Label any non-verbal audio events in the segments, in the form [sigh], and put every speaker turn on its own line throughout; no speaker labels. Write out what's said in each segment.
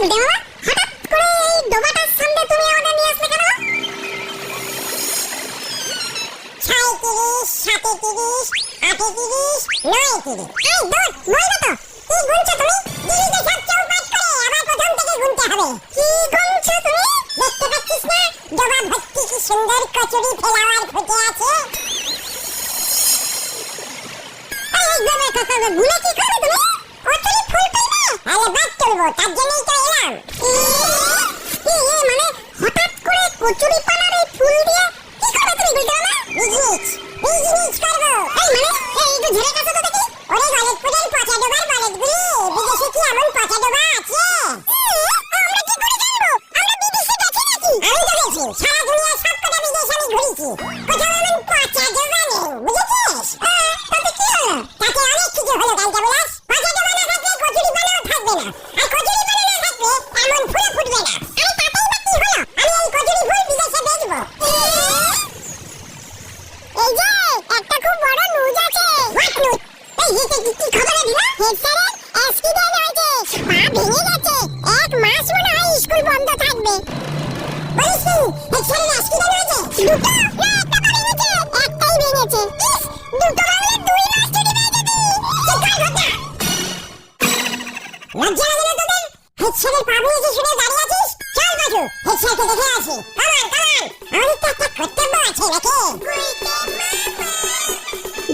মামা হঠাৎ করে এই ডোবাটার সামনে তুমি আমাদের নিয়ে আসলে কেন? ছয় তিরিশ সাতে তিরিশ আটে তিরিশ নয় তিরিশ এই দূর বলবে তো। কি গুনছো তুমি? দিদিকে সব চৌপাট করে আবার প্রথম থেকে গুনতে হবে। কি গুনছো তুমি? দেখতে পাচ্ছিস না? ডোবা ভর্তি কি সুন্দর কচুরি ফেলাওয়ার ফুটে আছে। এই বাবা কাকা গুনে কি করবে তুমি? তুলবো তার জন্যই তো এলাম। মানে হঠাৎ করে কচুরি পানার এই ফুল দিয়ে কি করবে তুমি গুলটে মামা বিজনেস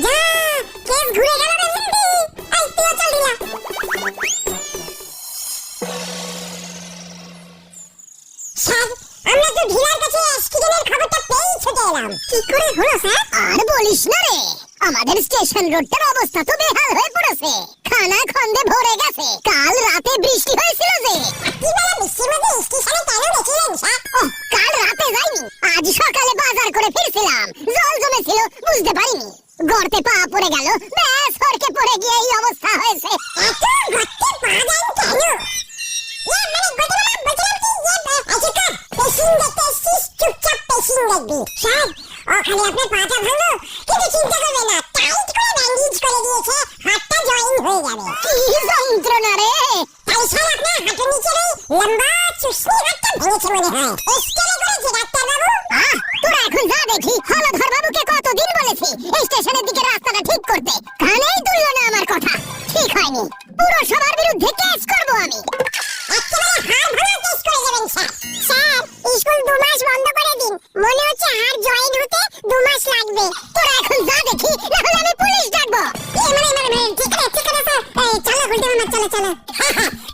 যা কেস ঘুরে খবরটা পেয়েই
আর বলিস না রে, আমাদের স্টেশন রোডটার অবস্থা তো বেহাল হয়ে পড়েছে। খানা খন্দে ভরে গেছে। কাল গিয়ে এই অবস্থা হয়েছে।
এত গর্তে পা দেন কেন? ইয়ে মানে গদিমামা বলছিলাম কি? ইয়ে আচ্ছা পেশিং দেখতে এসছিস? চুপচাপ পেশিং দেখবি। স্যার ওখানে আপনার পাটা ভাঙলো? কিন্তু চিন্তা করবে না টাইট করে ব্যান্ডেজ করে দিয়েছে হাতটা জয়েন হয়ে যাবে।
কি যন্ত্রণা রে।
তাই স্যার আপনার হাতের নিচে ওই লম্বা চুষনি হাতটা ভেঙেছে মনে হয়। এক্সরে করেছে ডাক্তার বাবু
আহ, তোরা এখন যা দেখি হলধর বাবুকে কতদিন বলেছি? এই স্টেশনের দিকে রাস্তাটা ঠিক
হচ্ছে হাড় জয়েন হতে দু মাস লাগবে।
তোরা এখন যা দেখি, না হলে আমি পুলিশ ডাকবো।
এ মানে মানে মানে ঠিক আছে ঠিক আছে এই, চলো গুলটে মামা চলো চলো।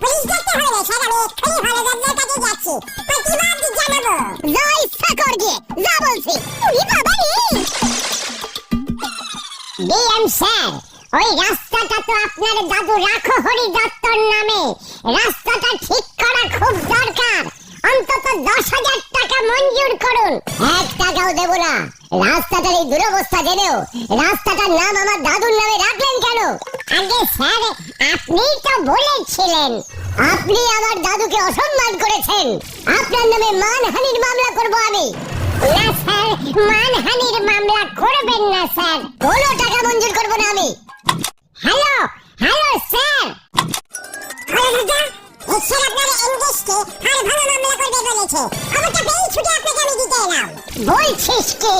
পুলিশ দেখতে হবে না স্যার আমি এক্ষুনি হলদারদের কাছে যাচ্ছি। প্রতিবাদ জানাব।
যা ইচ্ছা কর গিয়ে যা বলছি। উনি বাবা রে।
ডিএম স্যার, ওই রাস্তাটা তো আপনার দাদু রাখো হরি দত্তর নামে রাস্তাটা ঠিক করা খুব দরকার অন্তত দশ হাজার টাকা মঞ্জুর করুন এক টাকাও দেবো না। রাস্তাটার এই দুরবস্থা জেনেও রাস্তাটার নাম আমার দাদুর নামে রাখলেন কেন? আগে স্যার আপনি তো বলেছিলেন। আপনি আমার দাদুকে অসম্মান করেছেন। আপনার নামে মানহানির মামলা করব আমি। না, স্যার, মানহানির মামলা করবেন না, স্যার। কোনো টাকা মঞ্জুর করব না আমি। Hello hello, sir. হ্যালো দাদা স্যার আপনার এনগেজকে হার ভাঙা মামলা করবে বলেছে। খবরটা পেয়ে ছুটে আপনাকে আমি দিতে এলাম। বলছিস কি?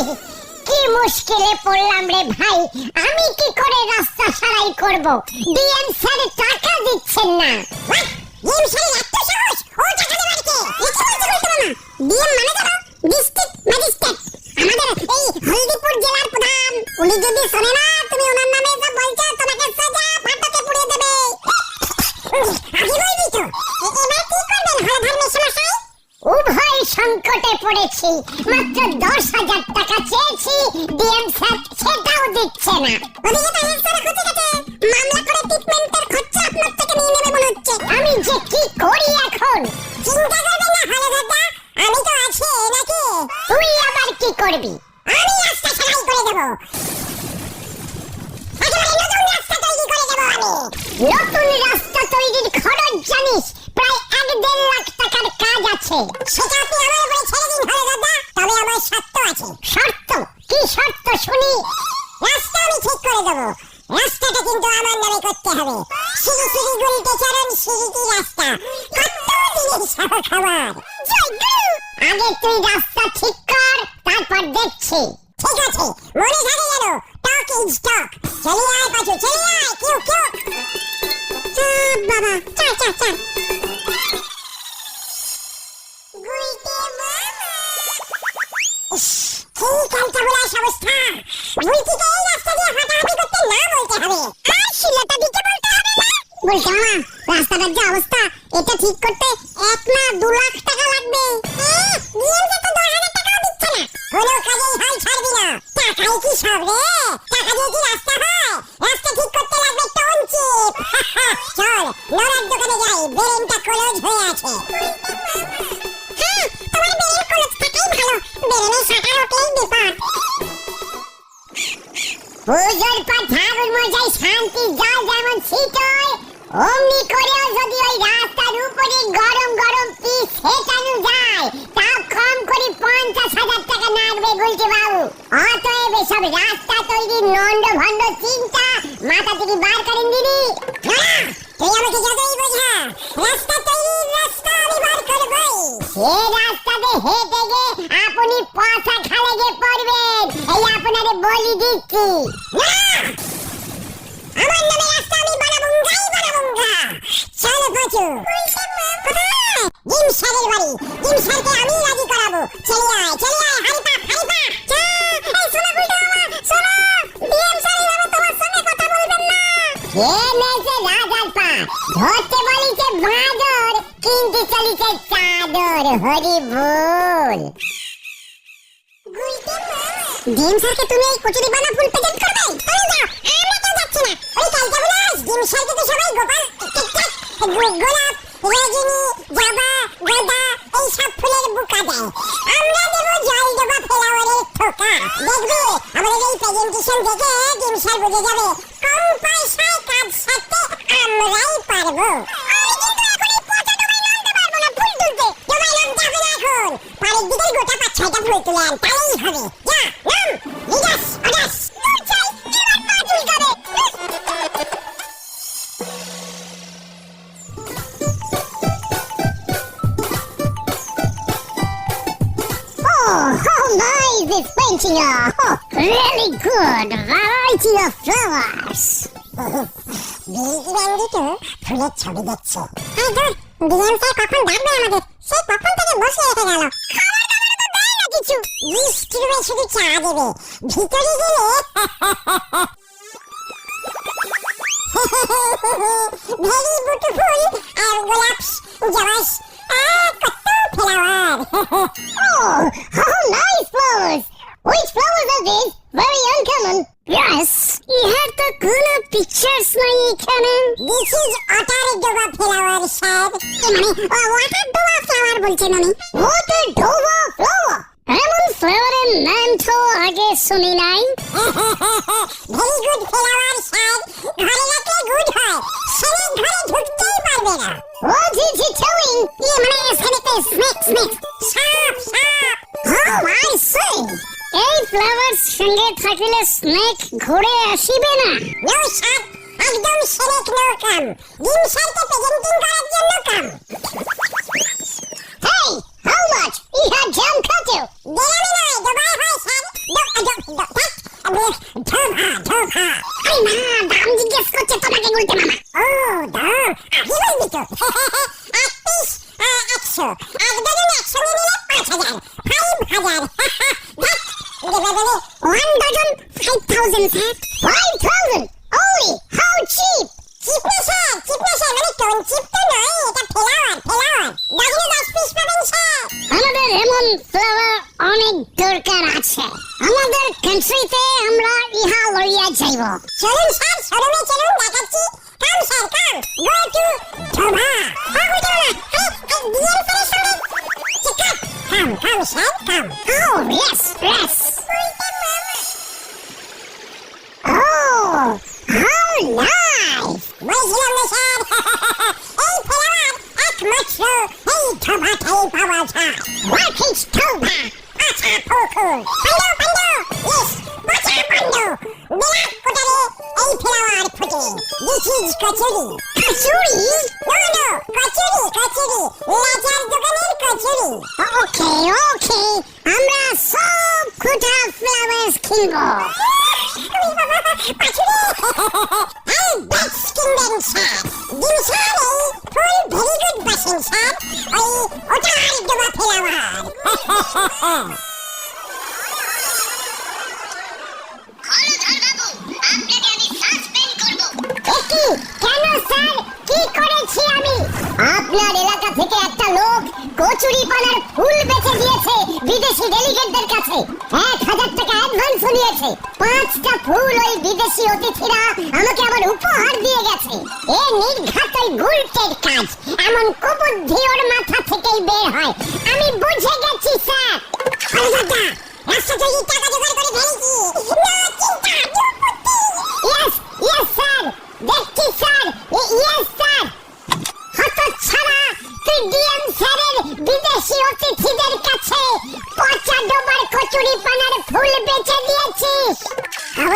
কি মুশকিলে পড়লাম রে ভাই? আমি কি করে রাস্তা সারাই করব? ডিএম স্যার টাকা দিচ্ছেন না। ডিএম স্যার এত সাহস? ও টাকা দেবার কে? একে বলতে বলতে মামা ডিএম মানে ধরো ডিস্ট্রিক্ট ম্যাজিস্ট্রেট। আমাদের এই হলদিপুর জেলার প্রধান। উনি যদি শোনে না তুমি ওনার নামে সব বলছো তোমাকে সোজা ফাটাতে পুড়িয়ে দেবে আগে বলবি তো এ- এবার কি করবেন হলধর মেশমশাই উভয় সংকটে পড়েছি, মাত্র দশ হাজার টাকা চেয়েছি, ডিএম স্যার সেটাও দিচ্ছে না। ওদিকে তো হেড স্যারের মামলা করে ট্রিটমেন্টের খরচা আপনার থেকে নিয়ে নেবে মনে হচ্ছে। আমি যে কি করি এখন? চিন্তা তুই রাস্তা ঠিক কর, তারপর দেখছি। ঠিক আছে, মনে থাকে যেন টক ইজ টক চলে আয় পাচু, চলে আয়, কিউ কিউ। বাবা, চা চা চা। বলতে হবে। আর শিলাটা দিকে বলতে বলতে মামা রাস্তাটার যে অবস্থা, এটা ঠিক করতে এক না দু লাখ টাকা লাগবে। তো হাজার টাকাও দিচ্ছে না। কোনো কাজেই হাল ছাড়বি কি সব রে? টাকা দিয়ে কি রাস্তা হয়? রাস্তা ঠিক [laughs] হয়ে আছে। হ্যাঁ তোমার ভালো। ব্রেনে সাঁটার ওঠেই বিপদ পুজোর পর ঠাকুর মশাই শান্তি জল যেমন শীতল অমনি করেও যদি ওই রাস্তার উপরে গরম গরম পিস সেটানো যায় তা কম করে পঞ্চাশ হাজার টাকা নাড়বে বলছে বাবু। অতএব এসব রাস্তা তৈরির নন্ড ভণ্ড চিন্তা মাথা থেকে বার করেন দিদি। তুই আমাকে যতই বোঝা, রাস্তা তৈরির রাস্তা আমি বার করবই। সে রাস্তাতে হেঁটে গে আপনি পচা খালে গে পড়বেন, এই আপনারে বলি দিচ্ছি। না! কোথায় জিম স্যারের বাড়ি। জিম স্যারকে আমি রাজি করাবো। চলে আয় চলে আয় হারি পা হারি পা। চা এই শোনো গুলটা মামা শোনো ডিএম স্যার এইভাবে তোমার সঙ্গে কথা বলবেন না। কে মেয়েছে রাজার পা ধরতে বলিছে বাঁদর কিনতে চলিছে চাদর হরি বল ডিম স্যারকে তুমি এই কচুরি বানা ফুল প্রেজেন্ট করবে? তুমি যাও আমরা কেউ যাচ্ছি না। ওই কালটা বলাস ডিম স্যারকে তো সবাই গোপাল টিকটাক গোলাপ রজনী, জবা, গোদা এই সব ফুলের বুকা দেয়। আমরা দেব জল দেবা ফ্লাওয়ারের ঠোকা। দেখবে, আমাদের এই প্রেজেন্টেশন দেখে ডিম স্যার বুঝে যাবে, কম পয়সায় কাজ সারতে আমরাই পারব। আমি কিন্তু এখন এই পচা ডোবায় নামতে পারব না, ফুল তুলতে। ডোবায় নামতে হবে না এখন। পাড়ের দিকে গোটা পাঁচ ছয়টা ফুল তুলে আন তাহলেই হবে। যা, নাম নিজাস painting are! Oh, really good variety of flowers. বীজ ব্যান্ডিটো ফুলের ছবি দেখছে। এই দূর বিএম স্যার কখন ডাকবে আমাদের? সেই কখন থেকে বসে রেখে গেল। খাবার দাবার তো দেয় না কিছু। বৃষ্টি রুমে শুধু চা দেবে। ভিতরে গেলে ভেরি বিউটিফুল আর গোলাপস জবাস কত flower oh how nice flowers which flowers are these? Very uncommon. Yes. ইহার তো কোনো পিকচার্স নাই এখানে দিস ইজ ওয়াটার ডোবা ফ্লাওয়ার স্যার মানে ওয়াটার ডোবা ফ্লাওয়ার বলছেন আমি ওয়াটার ডোবা ফ্লাওয়ার এমন ফ্লেভারের নাম তো আগে শুনি নাই ভেরি গুড ফ্লাওয়ার স্যার ঘরে রাখলে গুড হয় ছেলে ঘরে ঢুকতেই পারবে না হোয়াট ইজ হি টেলিং ইয়ে মানে এখানে তো স্নেক স্নেক থাকিলে স্নেক ঘুরে আসিবে না। নো স্যার একদম স্নেক নো কাম ডিম স্যারকে প্রেজেন্টিং করার জন্য কাম। হেই হাউ মাচ ইহা জাম কত দেরামি নয় দুবাই হয় স্যার। ধোভা ধোভা আরে না দাম জিজ্ঞেস করছে তোমাকে বলতে মামা। ও দাম আগে বলবি তো। [laughs] এক পিস একশো। এক ডজন একসঙ্গে নিলে পাঁচ হাজার। ফাইভ হাজার। [laughs] 5,000 Oh, how nice! বুঝলাম না স্যার এই ফ্লাওয়ার একমাত্র এই ধোভাটাই পাওয়া যায় হোয়াট ইজ ধোভা আচ্ছা পুকুর পান্ডু পান্ডু ইয়েস বাচ্চা পান্ডু বিরাট কোটারে এই ফ্লাওয়ার ফুটে this is kachori
kachori
no no kachori kachori লাচার দোকানের কচুরি
ওকে ওকে আমরা সব খুঁটা ফ্লাওয়ার্স কিনবো আপনার এলাকা থেকে একটা লোক কচুরি পানার ফুল বেচে দিয়েছে বিদেশি ডেলিগেটদের কাছে। এক হাজার টাকা অ্যাডভান্স নিয়েছে। পাঁচটা ফুল ওই বিদেশি অতিথিরা আমাকে আবার উপহার দিয়ে গেছে। এ নির্ঘাত ওই গুলটের কাজ। এমন কুবুদ্ধি ওর মাথা থেকেই বের হয়। আমি বুঝে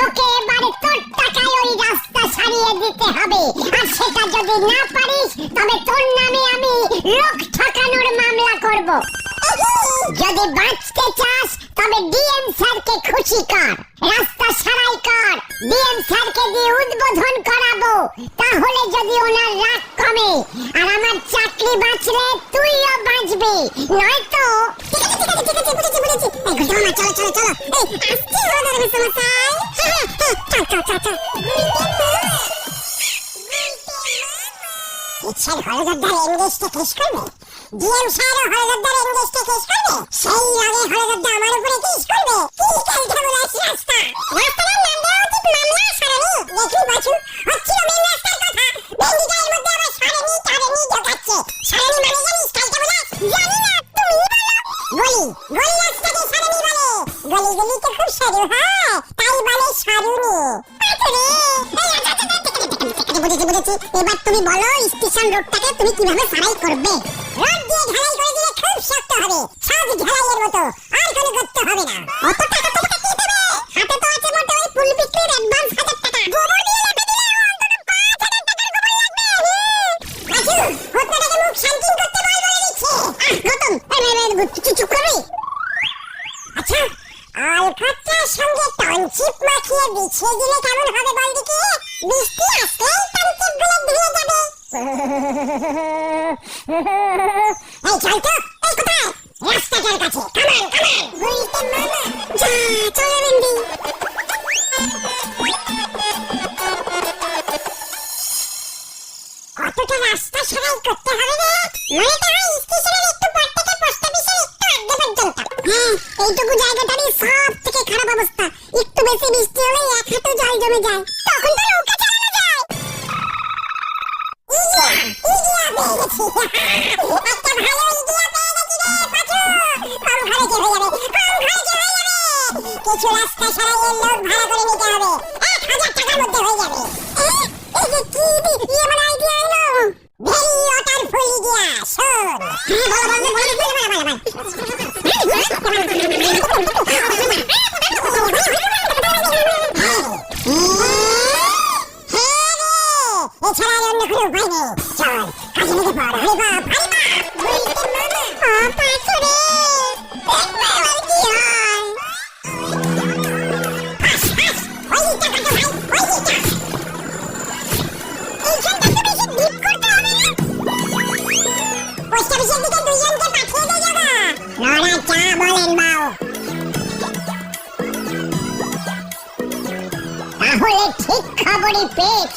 তোকে এবারে তোর টাকায় রাস্তা সারিয়ে দিতে হবে। আর সেটা যদি না পারিস, তবে তোর নামে আমি লোক ঠকানোর মামলা করব। যদি বাঁচতে চাস, তবে ডিএম স্যারকে খুশি কর। রাস্তা সারাই কর। ডিএম স্যারকে দিয়ে উদ্বোধন করাবো। তাহলে যদি ওনার রাগ কমে, আর আমার চাকরি বাঁচলে তুইও বাঁচবি। নয়তো
ঠিক আছে ঠিক আছে ঠিক আছে, বুঝেছি বুঝেছি চলো চলো চলো। এই, আসছি হলো ধর্মশাই ইচ্ছের হলদরদার এনগেজটা কেস করবে? ডিএম স্যারও হলদরদার এনগেজটা কেস করবে? সেই আগে হলদরদা আমার উপরে কেস করবে। কি খেলতে বলাস রাস্তা। রাস্তার নাম দেওয়া উচিত মামলা সারণী। দেখি বাছু না তুমি বলো। গলি গলি রাস্তাকে গলি তো খুব সরু হয়। আচ্ছা আচ্ছা বুঝেছি বুঝেছি। এবার তুমি বলো স্টেশন রোডটাকে তুমি কীভাবে সারাই করবে? রোড দিয়ে ঢালাই করে দিলে খুব শক্ত হবে। সব ঢালাইয়ের মতো আর কোনো করতে হবে না। অত টাকা আলকাত্রার সঙ্গে টনচিপ মাখিয়ে বিছিয়ে দিলে কেমন হবে বল দেখি বৃষ্টি আসলেই টনচিপগুলো ধুয়ে যাবে। এই চল তো, এই কোথায়? রাস্তাটার কাছে কামান কামান বলতে মামা, যা, চলে বেন্দি। কতটা রাস্তা সারাই করতে হবে রে? মনে তো হয় স্টেশনের একটু পর থেকে পোস্ট অফিসের একটু আগে পর্যন্ত হ্যাঁ এইটুকু জায়গাটারই সব থেকে খারাপ অবস্থা একটু বেশি বৃষ্টি হলে এক হাঁটু জল জমে যায় তখন তো নৌকা চালানো যায়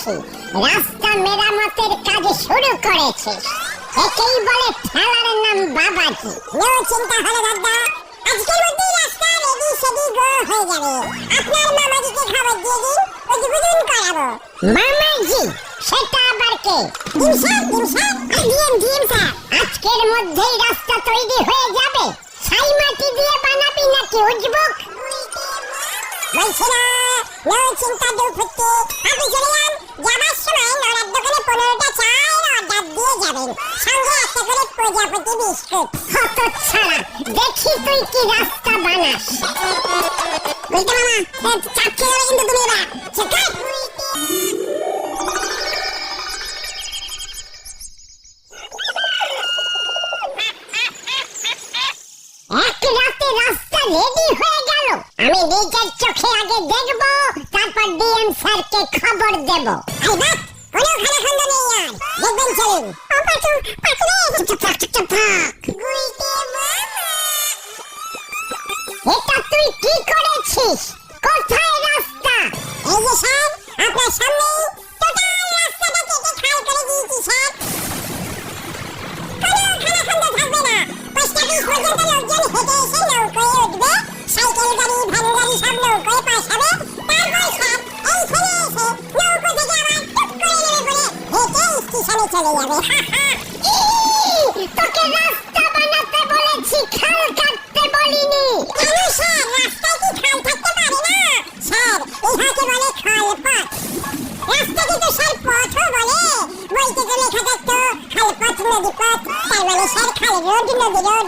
পেয়েছি রাস্তা মেরামতের কাজ শুরু করেছিস একেই বলে ঠেলার নাম বাবাজি।
চিন্তা হলো দাদা। আজকের মধ্যেই রাস্তা রেডি, সেডি, গো, হয়ে যাবে। আপনার মামাজিকে দিয়ে দিন উদ্বোধন করাবো।
মামাজি, সেটা আবার কে? আজকের মধ্যেই রাস্তা তৈরি হয়ে যাবে। ছাই মাটি দিয়ে বানাবি নাকি উজবুক?
বলছি না চিন্তা চলে যান যাবার সময় নড়ার দোকানে পনেরোটা চায়ের অর্ডার দিয়ে যাবেন। সঙ্গে একটা করে প্রজাপতি বিস্কুট।
হত ছাড়া দেখি তুই কি রাস্তা বানাস।
বলতে মামা চাপ খেয়ে যাবে কিন্তু তুমি এবার।
খবর দেব।
কোনো নেই আর। দেখবেন চলুন।
এটা তুই কি করেছিস? কোথায় রাস্তা?
এই যে স্যার আপনার সামনে টোটাল রাস্তাটা কেটে খাল করে দিয়েছি স্যার। কোনো খানাখন্দ থাকবে না। পোস্ট অফিস পর্যন্ত লোকজন হেঁটে এসে নৌকোয় উঠবে। সাইকেল গাড়ি স্টেশনে চলে যাবে
তোকে রাস্তা বানাতে বলেছি খাল কাটতে বলিনি
কেন স্যার রাস্তায় কি খাল থাকতে পারে না স্যার ইহাকে বলে খালপথ রাস্তাকে তো স্যার পথও বলে বইতে তো লেখা থাকতো নদী পথ তার মানে স্যার খাল রোড নদী রোড